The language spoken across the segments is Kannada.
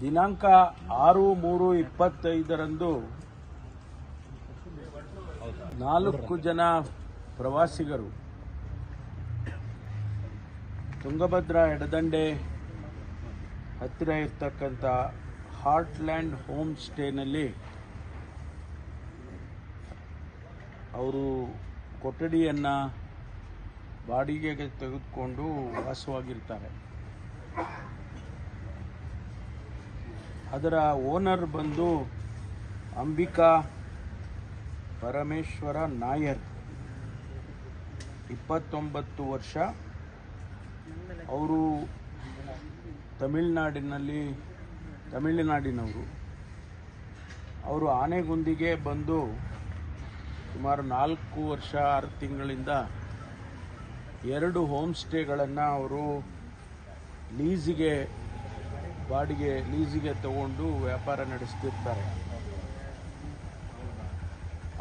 ದಿನಾಂಕ ಆರು ಮೂರು ಇಪ್ಪತ್ತೈದರಂದು ನಾಲ್ಕು ಜನ ಪ್ರವಾಸಿಗರು ತುಂಗಭದ್ರಾ ಎಡದಂಡೆ ಹತ್ತಿರ ಇರ್ತಕ್ಕಂಥ ಹಾರ್ಟ್ಲ್ಯಾಂಡ್ ಹೋಮ್ ಸ್ಟೇನಲ್ಲಿ ಅವರು ಕೊಠಡಿಯನ್ನು ಬಾಡಿಗೆಗೆ ತೆಗೆದುಕೊಂಡು ವಾಸವಾಗಿರ್ತಾರೆ. ಅದರ ಓನರ್ ಬಂದು ಅಂಬಿಕಾ ಪರಮೇಶ್ವರ ನಾಯರ್. ಇಪ್ಪತ್ತೊಂಬತ್ತು ವರ್ಷ. ಅವರು ತಮಿಳುನಾಡಿನಲ್ಲಿ, ತಮಿಳುನಾಡಿನವರು. ಅವರು ಆನೆಗುಂದಿಗೆ ಬಂದು ಸುಮಾರು ನಾಲ್ಕು ವರ್ಷ, ಆರು ತಿಂಗಳಿಂದ ಎರಡು ಹೋಮ್ ಸ್ಟೇಗಳನ್ನು ಅವರು ಲೀಸಿಗೆ ಬಾಡಿಗೆ ಲೀಸಿಗೆ ತಗೊಂಡು ವ್ಯಾಪಾರ ನಡೆಸ್ತಿರ್ತಾರೆ.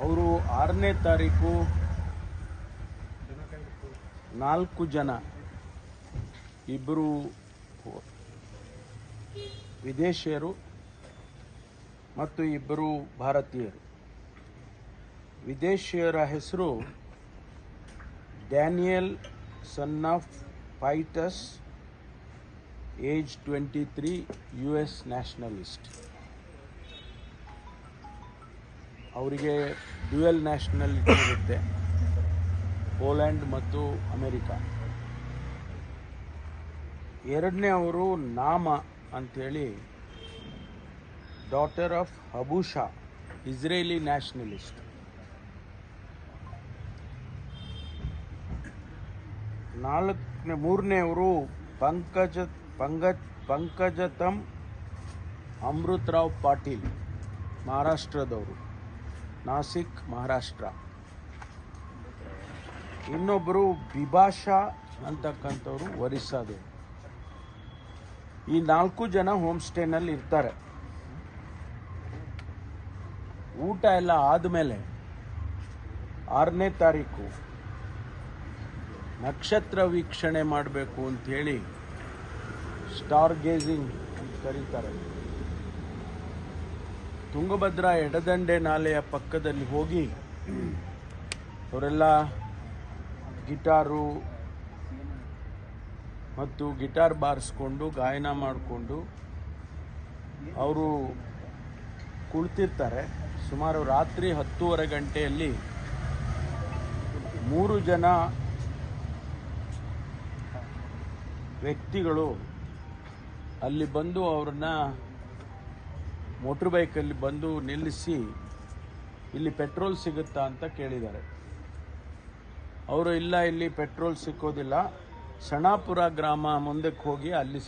ಅವರು ಆರನೇ ತಾರೀಕು ನಾಲ್ಕು ಜನ ಇಬ್ಬರು ವಿದೇಶಿಯರು ಮತ್ತು ಇಬ್ಬರು ಭಾರತೀಯರು. ವಿದೇಶಿಯರ ಹೆಸರು ಡ್ಯಾನಿಯಲ್ ಸನ್ ಆಫ್ ಪೈಟಸ್ ತ್ರೀ ಯು ಎಸ್ ನ್ಯಾಷನಲಿಸ್ಟ್. ಅವರಿಗೆ ಡ್ಯುಯಲ್ ನ್ಯಾಷನಲಿಟಿ ಇರುತ್ತೆ. ಪೋಲ್ಯಾಂಡ್ ಮತ್ತು ಅಮೆರಿಕ. ಎರಡನೇ ಅವರು ನಾಮ ಅಂಥೇಳಿ ಡಾಟರ್ ಆಫ್ ಹಬೂಷಾ ಇಸ್ರೇಲಿ ನ್ಯಾಷನಲಿಸ್ಟ್. ನಾಲ್ಕನೇ, ಮೂರನೇ ಅವರು ಪಂಕಜ ಪಂಕಜ್, ಪಂಕಜತಂ ಅಮೃತರಾವ್ ಪಾಟೀಲ್, ಮಹಾರಾಷ್ಟ್ರದವರು. ನಾಸಿಕ್, ಮಹಾರಾಷ್ಟ್ರ. ಇನ್ನೊಬ್ಬರು ಬಿಭಾಷಾ ಅಂತಕ್ಕಂಥವ್ರು ಒರಿಸ್ಸಾದವರು. ಈ ನಾಲ್ಕು ಜನ ಹೋಮ್ ಸ್ಟೇನಲ್ಲಿ ಇರ್ತಾರೆ. ಊಟ ಎಲ್ಲ ಆದಮೇಲೆ ಆರನೇ ತಾರೀಕು ನಕ್ಷತ್ರ ವೀಕ್ಷಣೆ ಮಾಡಬೇಕು ಅಂಥೇಳಿ ಸ್ಟಾರ್ ಗೇಜಿಂಗ್ ಅಂತ ಕರೀತಾರೆ. ತುಂಗಭದ್ರಾ ಎಡದಂಡೆ ನಾಲೆಯ ಪಕ್ಕದಲ್ಲಿ ಹೋಗಿ ಅವರೆಲ್ಲ ಗಿಟಾರು ಮತ್ತು ಗಿಟಾರ್ ಬಾರಿಸ್ಕೊಂಡು ಗಾಯನ ಮಾಡಿಕೊಂಡು ಅವರು ಕುಳಿತಿರ್ತಾರೆ. ಸುಮಾರು ರಾತ್ರಿ ಹತ್ತೂವರೆ ಗಂಟೆಯಲ್ಲಿ ಮೂರು ಜನ ವ್ಯಕ್ತಿಗಳು ಅಲ್ಲಿ ಬಂದು ಅವ್ರನ್ನ ಮೋಟ್ರ್ ಬೈಕಲ್ಲಿ ಬಂದು ನಿಲ್ಲಿಸಿ ಇಲ್ಲಿ ಪೆಟ್ರೋಲ್ ಸಿಗುತ್ತಾ ಅಂತ ಕೇಳಿದ್ದಾರೆ. ಅವರು ಇಲ್ಲ, ಇಲ್ಲಿ ಪೆಟ್ರೋಲ್ ಸಿಕ್ಕೋದಿಲ್ಲ. ಸಣಾಪುರ ಗ್ರಾಮ ಮುಂದಕ್ಕೆ ಹೋಗಿ ಅಲ್ಲಿ